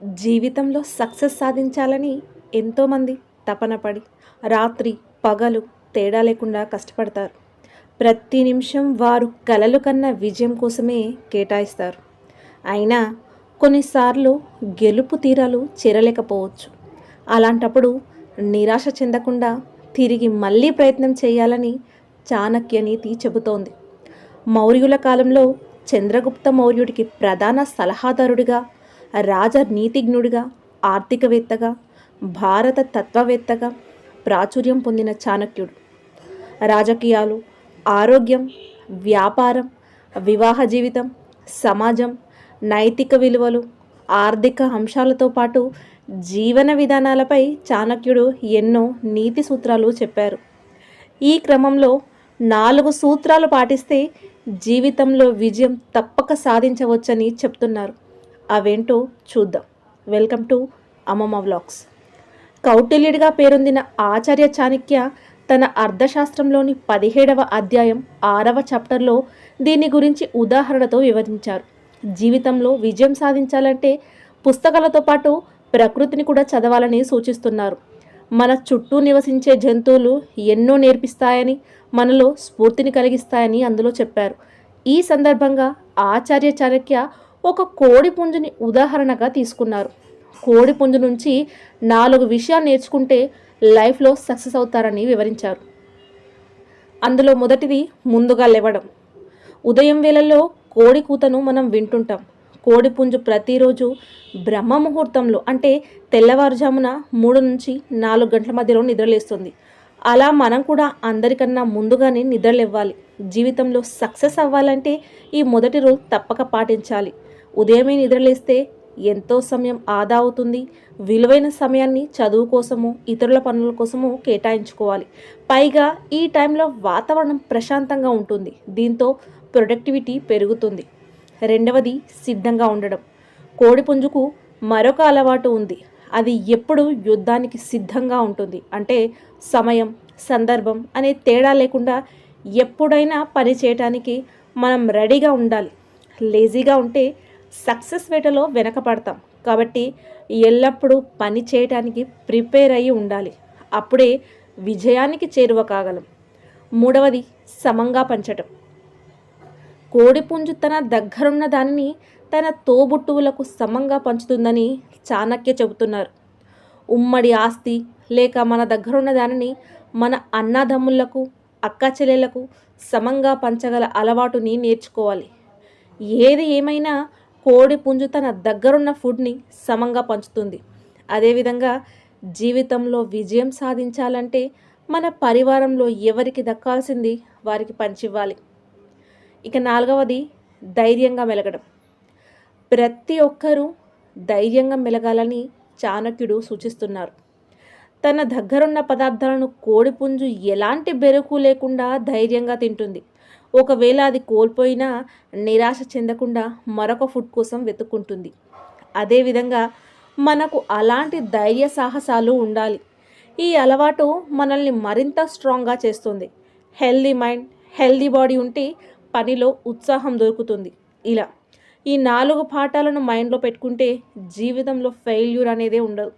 జీవితంలో సక్సెస్ సాధించాలని ఎంతోమంది తపన పడి రాత్రి పగలు తేడా లేకుండా కష్టపడతారు. ప్రతి నిమిషం వారు కలలు కన్న విజయం కోసమే కేటాయిస్తారు. అయినా కొన్నిసార్లు గెలుపు తీరాలు చేరలేకపోవచ్చు. అలాంటప్పుడు నిరాశ చెందకుండా తిరిగి మళ్ళీ ప్రయత్నం చేయాలని చాణక్య నీతి చెబుతోంది. మౌర్యుల కాలంలో చంద్రగుప్త మౌర్యుడికి ప్రధాన సలహాదారుడిగా రాజనీతిజ్ఞుడిగా ఆర్థికవేత్తగా భారత తత్వవేత్తగా ప్రాచుర్యం పొందిన చాణక్యుడు. రాజకీయాలు ఆరోగ్యం వ్యాపారం వివాహ జీవితం సమాజం నైతిక విలువలు ఆర్థిక అంశాలతో పాటు జీవన విధానాలపై చాణక్యుడు ఎన్నో నీతి సూత్రాలు చెప్పారు. ఈ క్రమంలో నాలుగు సూత్రాలు పాటిస్తే జీవితంలో విజయం తప్పక సాధించవచ్చని చెప్తున్నారు. అవేంటో చూద్దాం. Welcome to Ammamma vlogs. కౌటిల్యుడిగా పేరొందిన ఆచార్య చాణక్య తన అర్థశాస్త్రంలోని పదిహేడవ అధ్యాయం ఆరవ చాప్టర్లో దీని గురించి ఉదాహరణతో వివరించారు. జీవితంలో విజయం సాధించాలంటే పుస్తకాలతో పాటు ప్రకృతిని కూడా చదవాలని సూచిస్తున్నారు. మన చుట్టూ నివసించే జంతువులు ఎన్నో నేర్పిస్తాయని మనలో స్ఫూర్తిని కలిగిస్తాయని అందులో చెప్పారు. ఈ సందర్భంగా ఆచార్య చాణక్య ఒక కోడి పుంజుని ఉదాహరణగా తీసుకున్నారు. కోడి పుంజు నుంచి నాలుగు విషయాలు నేర్చుకుంటే లైఫ్లో సక్సెస్ అవుతారని వివరించారు. అందులో మొదటిది ముందుగా లేవడం. ఉదయం వేళల్లో కోడి కూతను మనం వింటుంటాం. కోడి పుంజు ప్రతిరోజు బ్రహ్మ ముహూర్తంలో అంటే తెల్లవారుజామున మూడు నుంచి నాలుగు గంటల మధ్యలో నిద్రలేస్తుంది. అలా మనం కూడా అందరికన్నా ముందుగానే నిద్రలేవ్వాలి. జీవితంలో సక్సెస్ అవ్వాలంటే ఈ మొదటి రోజు తప్పక పాటించాలి. ఉదయమే నిద్రలేస్తే ఎంతో సమయం ఆదా అవుతుంది. విలువైన సమయాన్ని చదువు కోసము ఇతరుల పనుల కోసము కేటాయించుకోవాలి. పైగా ఈ టైంలో వాతావరణం ప్రశాంతంగా ఉంటుంది. దీంతో ప్రొడక్టివిటీ పెరుగుతుంది. రెండవది సిద్ధంగా ఉండడం. కోడిపుంజుకు మరొక అలవాటు ఉంది. అది ఎప్పుడు యుద్ధానికి సిద్ధంగా ఉంటుంది. అంటే సమయం సందర్భం అనే తేడా లేకుండా ఎప్పుడైనా పని చేయటానికి మనం రెడీగా ఉండాలి. లేజీగా ఉంటే సక్సెస్ వేటలో వెనకపడతాం కాబట్టి ఎల్లప్పుడూ పని చేయటానికి ప్రిపేర్ అయ్యి ఉండాలి. అప్పుడే విజయానికి చేరువ కాగలం. మూడవది సమంగా పంచటం. కోడిపుంజు తన దగ్గరున్న దానిని తన తోబుట్టువులకు సమంగా పంచుతుందని చాణక్య చెబుతున్నారు. ఉమ్మడి ఆస్తి లేక మన దగ్గరున్న దానిని మన అన్నదమ్ముళ్ళకు అక్క చెల్లెలకు సమంగా పంచగల అలవాటుని నేర్చుకోవాలి. ఏది ఏమైనా కోడి పుంజు తన దగ్గరున్న ఫుడ్ని సమంగా పంచుతుంది. అదేవిధంగా జీవితంలో విజయం సాధించాలంటే మన పరివారంలో ఎవరికి దక్కాల్సింది వారికి పంచివ్వాలి. ఇక నాలుగవది ధైర్యంగా మెలగడం. ప్రతి ఒక్కరూ ధైర్యంగా మెలగాలని చాణక్యుడు సూచిస్తున్నారు. తన దగ్గరున్న పదార్థాలను కోడిపుంజు ఎలాంటి బెరుకు లేకుండా ధైర్యంగా తింటుంది. ఒకవేళ అది కోల్పోయినా నిరాశ చెందకుండా మరొక ఫుడ్ కోసం వెతుక్కుంటుంది. అదేవిధంగా మనకు అలాంటి ధైర్య సాహసాలు ఉండాలి. ఈ అలవాటు మనల్ని మరింత స్ట్రాంగ్గా చేస్తుంది. హెల్దీ మైండ్ హెల్దీ బాడీ ఉంటే పనిలో ఉత్సాహం దొరుకుతుంది. ఇలా ఈ నాలుగు పాఠాలను మైండ్లో పెట్టుకుంటే జీవితంలో ఫెయిల్యూర్ అనేదే ఉండదు.